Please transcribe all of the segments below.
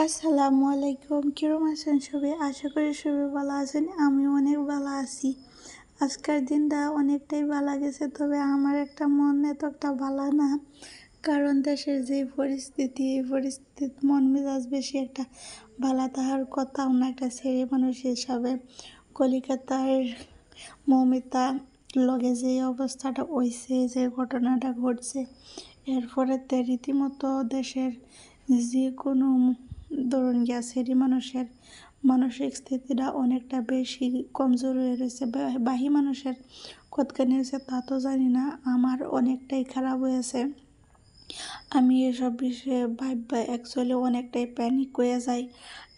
আসসালামু আলাইকুম। কিরম আছেন সবাই? আশা করি সবাই ভালো আছেন। আমি অনেক ভালো আছি। আজকের দিনটা অনেকটাই ভালো গেছে তবে আমার একটা মন এত একটা ভালো না। কারণ দেশের যে পরিস্থিতি, এই পরিস্থিতির মন মেজাজ বেশি একটা ভালো। তাহার কথাও না একটা ছেলে মানুষ হিসাবে কলিকাতার মৌমিতা লগে যে অবস্থাটা হয়েছে যে ঘটনাটা ঘটছে এরপরে রীতিমতো দেশের যে কোনো ধরুন গ্যাসেরই মানুষের মানসিক স্থিতিটা অনেকটা বেশি কমজোর হয়ে রয়েছে। বাহি মানুষের কতখানি হয়েছে, তা তো জানি না। আমার অনেকটাই খারাপ হয়েছে। আমি এসব বিষয়ে ভাববা অ্যাকচুয়ালি অনেকটাই প্যানিক হয়ে যাই।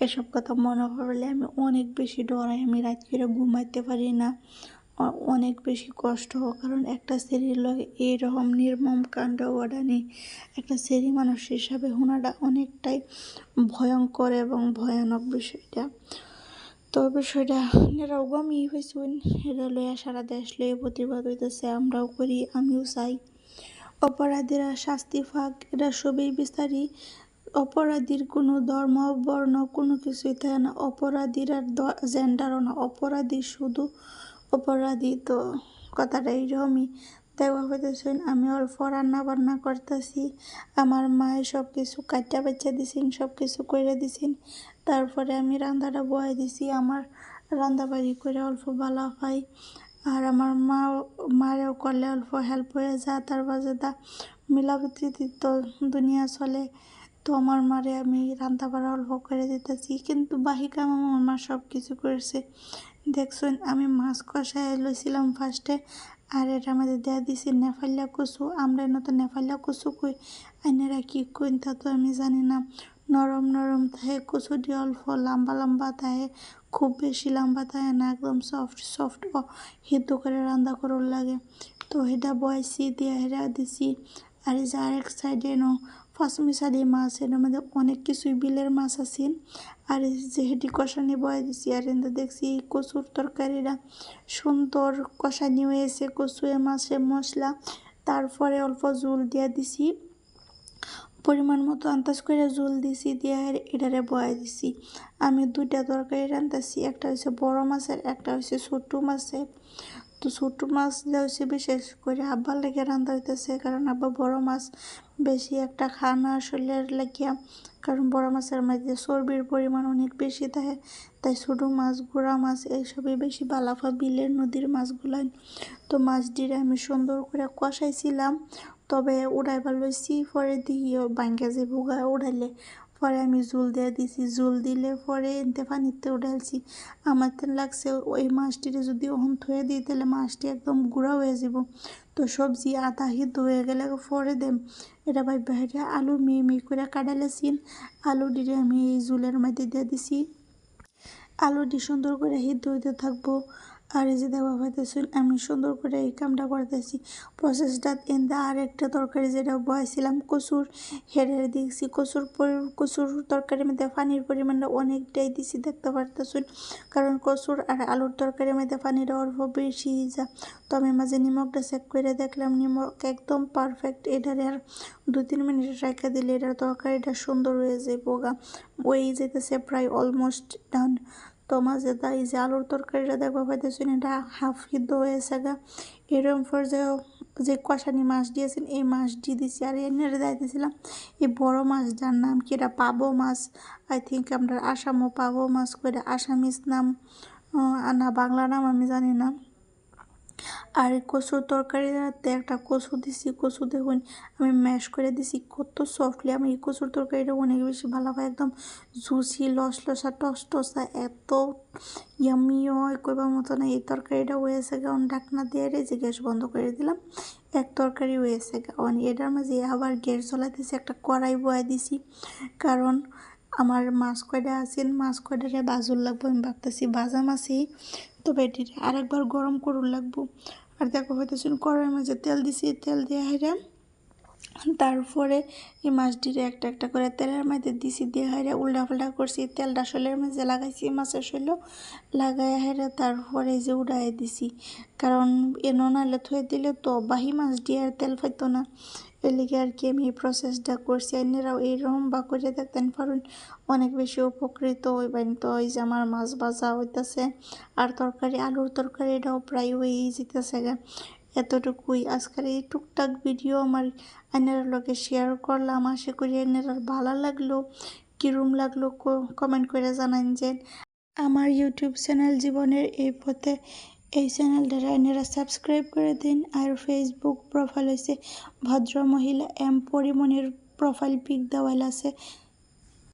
এসব কথা মনে পড়লে আমি অনেক বেশি ডরাই, আমি রাত করে ঘুমাইতে পারি না। অনেক বেশি কষ্ট কারণ একটা স্ত্রীর লগে এইরকম নির্মম কাণ্ড ঘটানি, একটা স্ত্রী মানুষ হিসাবে হোনাটা অনেকটাই ভয়ঙ্কর এবং ভয়ানক বিষয়টা। তো বিষয়টা এরাও গমি হয়েছেন এটা লইয়া সারা দেশ লইয়া প্রতিবাদ হইতেছে, আমরাও করি, আমিও চাই। অপরাধীরা শাস্তি ফাঁক, এটা সবই বিচারি। অপরাধীর কোনো ধর্ম, বর্ণ কোনো কিছুই থাকে না। অপরাধীর আর জেন্ডারও না, অপরাধী শুধু অপরাধী তো কথাটা এইরকমই দেখবা হইতেছেন, আমি অল্প রান্না বান্না করতেছি। আমার মায়ে সব কিছু কাটা বাচ্চা দিছেন সব কিছু করে দিছেন। তারপরে আমি রান্নাটা বয়ে দিছি, আমার রান্না বাড়ি করে অল্প ভালো পাই। আর আমার মা মারেও করলে অল্প হেল্প হয়ে যায়, তার বাজে দা মিলাপ্রীতি তো দুনিয়া চলে। তো আমার মারে আমি রান্না বাড়া অল্প করে দিতেছি, কিন্তু বাহি কাম আমার মা সব কিছু করেছে দেখছেন, আমি মাছ কষায় লইছিলাম ফার্স্টে আর এটা আমাদের দেয়া দিছি নেফাল্লা কচু। আমরা এনে তো নেফাল্লা কচু কই আইনেরা কি কইন তা তো আমি জানি না। নরম নরম থাকে কচু দিয়ে অল্প লম্বা লম্বা থাকে খুব বেশি লম্বা থাকে না, একদম সফট সফট সিদ্ধ করে রান্না করার লাগে। তো সেটা বয়সি দিয়ে হেরা দিছি, আর যে আরেক সাইডে নো ফাঁসমিশালি মাছ এর মধ্যে অনেক কিছুই বিলের মাছ আছে আর এই যে হেঁটি কষানি বয়ে দিছি, আর এতে দেখছি কচুর তরকারিটা সুন্দর কষানি হয়েছে কচু, এ মাছে মশলা, তারপরে অল্প জল দিয়ে দিছি। পরিমাণ মতো আন্দাজ করে জল দিছি দিয়ে এটারে বয়ে দিছি। আমি দুইটা তরকারি রান্তাছি একটা হচ্ছে বড় মাছের, একটা হচ্ছে ছোটো মাছের। তো ছোটো মাছ হচ্ছে বিশেষ করে আব্বার লেগে রান্না হইতেছে। কারণ আব্বা বড় মাছ বেশি একটা খানা আসলে লাগিয়া। কারণ বড় মাছের মধ্যে চর্বির পরিমাণ অনেক বেশি থাকে। তাই ছোটো মাছ, গুঁড়া মাছ এইসবই বেশি বালাফা বিলের নদীর মাছগুলাই তো মাছ দিয়ে আমি সুন্দর করে কষাইছিলাম। তবে উড়াইবার লইছি, পরে দিয়ে বাঙ্গা যে ভুগা উড়াইলে পরে আমি জুল দিয়ে দিছি। জুল দিলে পরে এনতে পানিতে উঠাইছি আমার তো লাগছে ওই মাছটিরে যদি ওহন থুয়ে দিই, তাহলে মাছটি একদম গুঁড়া হয়ে যাব তো সবজি আধা সিদ্ধ হয়ে গেলে পরে দেম। এটা ভাই বাইরে আলু মিহি মিহি করে কাটালেছিন আলু দিয়ে আমি এই জুলের মধ্যে দিয়ে দিছি। আলুটি সুন্দর করে সিদ্ধ হইতে থাকব। আর এই যে দেওয়া পাইতেছেন আমি সুন্দর করে এই কামটা করতেছি। প্রসেসটা এনতে আর একটা তরকারি যেটা বয়েছিলাম, কচুর হেরে দিয়েছি। কচুর কচুর তরকারির মধ্যে পানির পরিমাণটা অনেকটাই দিছি, দেখতে পারতেছেন কারণ কচুর আর আলুর তরকারির মধ্যে পানিটা অল্প বেশি যা। তো আমি মাঝে নিমকটা চেক করে দেখলাম নিমক একদম পারফেক্ট এটার আর দু তিন মিনিট রেখে দিলে এটার তরকারিটা সুন্দর হয়ে যায়, বোগা। ওই যেতেছে প্রায় অলমোস্ট ডান মাঝে এই যে আলুর তরকারিটা দেখবা পাইতেছেন এটা হাফ সিদ্ধ হয়েছে গা। এরম পর্যায়ে যে কষানি মাছ দিয়েছেন, এই মাছ দিয়ে দিছি। আর এনে দিয়েছিলাম এই বড় মাছ যার নাম কি এটা পাবো মাছ? আই থিঙ্ক আমরা আসামও পাবো মাছ করে আসামিস নাম না বাংলা নাম আমি জানি না। আর কচুর তরকারিতে একটা কচু দিছি, কচু দেখুন আমি ম্যাশ করে দিছি, কত সফটলি আমি এই কচুর তরকারিটা অনেক বেশি ভালো হয়, একদম জুসি লস লসা টস টসা এত ইয়ামি হয়, কইবার মতো না, এই তরকারিটা হয়েছে কারণ ঢাকনা দিয়ে যে গ্যাস বন্ধ করে দিলাম, এক তরকারি হয়েছে কারণ এটার মাঝে আবার গ্যাস জ্বলাইতেছি, একটা কড়াই বয়া দিছি, কারণ আমার মাছ কয়টা আছেন মাছ কয়টারে বাজুর লাগবো আমি ভাবতেছি, ভাজা মাছই তবে এটিরে আরেকবার গরম করুন লাগবো। আর দেখো হইতেছেন কড়াইয়ের মাঝে তেল দিছি, তেল দিয়ে হাইরা তারপরে এই মাছটিরে একটা একটা করে তেলের মধ্যে দিছি, দিয়ে হাইরা উল্টা পাল্টা করছি তেলটা শৈলের মাঝে লাগাইছি মাছের শৈল লাগাই হাইরা তারপরে যে উড়াই দিছি। কারণ এনো নাহলে থয়ে দিলে তো বাহি মাছ দিয়ে আর তেল পাইতো না। এলিগে আর কি আমি এই প্রসেসটা করছি। আপনারাও এইরকম বা করে দেখতেন, পারুন অনেক বেশি উপকৃত হইবেন। তো এই যে আমার মাছ ভাজা হইতেছে, আর তরকারি, আলুর তরকারিটাও প্রায় হয়েই যেতেছে এতটুকুই। আজকের এই টুকটাক ভিডিও আমার আইনার লগে শেয়ার করলাম। আশা করি আইনার ভালো লাগল। কিরম লাগল কমেন্ট করে জানান যে। আমার ইউটিউব চ্যানেল জীবনের এই পথে এই চ্যানেলটা আইনারা সাবস্ক্রাইব করে দিন। আর ফেসবুক প্রোফাইল হয়েছে ভদ্র মহিলা এম পরিমণির প্রোফাইল পিক দেওয়াল আছে।